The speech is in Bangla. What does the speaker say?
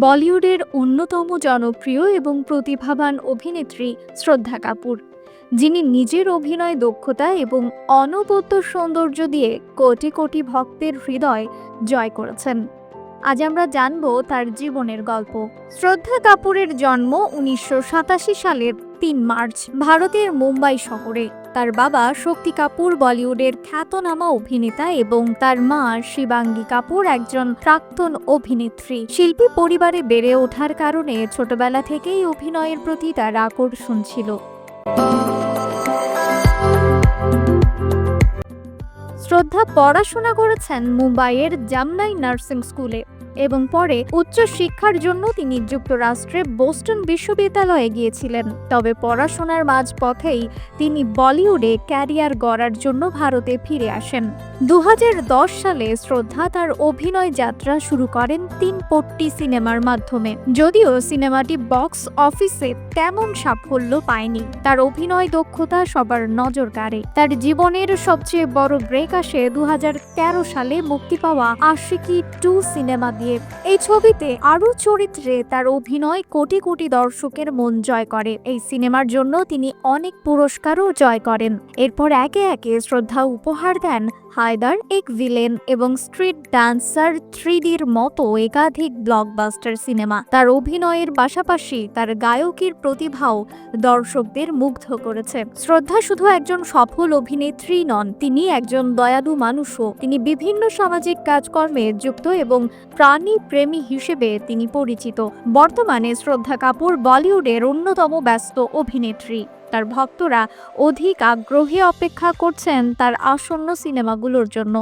বলিউডের অন্যতম জনপ্রিয় এবং প্রতিভাবান অভিনেত্রী শ্রদ্ধা কাপুর। যিনি নিজের অভিনয় দক্ষতা এবং অনবদ্য সৌন্দর্য দিয়ে কোটি কোটি ভক্তের হৃদয় জয় করেছেন। আজ আমরা জানব তার জীবনের গল্প। শ্রদ্ধা কাপুরের জন্ম উনিশশো সাতাশি সালের তিন মার্চ, ভারতের মুম্বাই শহরে। তার বাবা শক্তি কাপুর বলিউডের খ্যাতনামা অভিনেতা এবং তার মা শিবাঙ্গী কাপুর একজন প্রাক্তন অভিনেত্রী। শিল্পী পরিবারে বেড়ে ওঠার কারণে ছোটবেলা থেকেই অভিনয়ের প্রতি তার আকর্ষণ ছিল। শ্রদ্ধা পড়াশোনা করেছেন মুম্বাইয়ের জামনাই নার্সিং স্কুলে। এবং পরে উচ্চ শিক্ষার জন্য তিনি যুক্তরাষ্ট্রে বোস্টন বিশ্ববিদ্যালয়ে গিয়েছিলেন। তবে পড়াশোনার মাঝপথেই তিনি বলিউডে ক্যারিয়ার গড়ার জন্য ভারতে ফিরে আসেন। দুহাজার দশ সালে শ্রদ্ধা তার অভিনয় যাত্রা শুরু করেন তিন পট্টি সিনেমার মাধ্যমে। যদিও সিনেমাটি বক্স অফিসে তেমন সাফল্য পায়নি। তার অভিনয় দক্ষতা সবার নজর কাড়ে। তার জীবনের সবচেয়ে বড় ব্রেক আসে দু হাজার তেরো সালে মুক্তি পাওয়া আশিকি টু সিনেমা দিয়ে এই ছবিতে আরও চরিত্রে তার অভিনয় কোটি কোটি দর্শকের মন জয় করে। এই সিনেমার জন্য তিনি অনেক পুরস্কারও জয় করেন। এরপর একে একে শ্রদ্ধা উপহার দেন হায়দার এক ভিলেন এবং স্ট্রিট ডান্সার থ্রিডির মতো একাধিক ব্লকবাস্টার সিনেমা। তার অভিনয়ের পাশাপাশি তার গায়কের প্রতিভাও দর্শকদের মুগ্ধ করেছে। শ্রদ্ধা শুধু একজন সফল অভিনেত্রী নন, তিনি একজন দয়ালু মানুষও। তিনি বিভিন্ন সামাজিক কাজকর্মে যুক্ত এবং প্রাণী প্রেমী হিসেবে তিনি পরিচিত। বর্তমানে শ্রদ্ধা কাপুর বলিউডের অন্যতম ব্যস্ত অভিনেত্রী। তার ভক্তরা অধিক আগ্রহী অপেক্ষা করছেন তার আসন্ন সিনেমাগুলোর জন্য।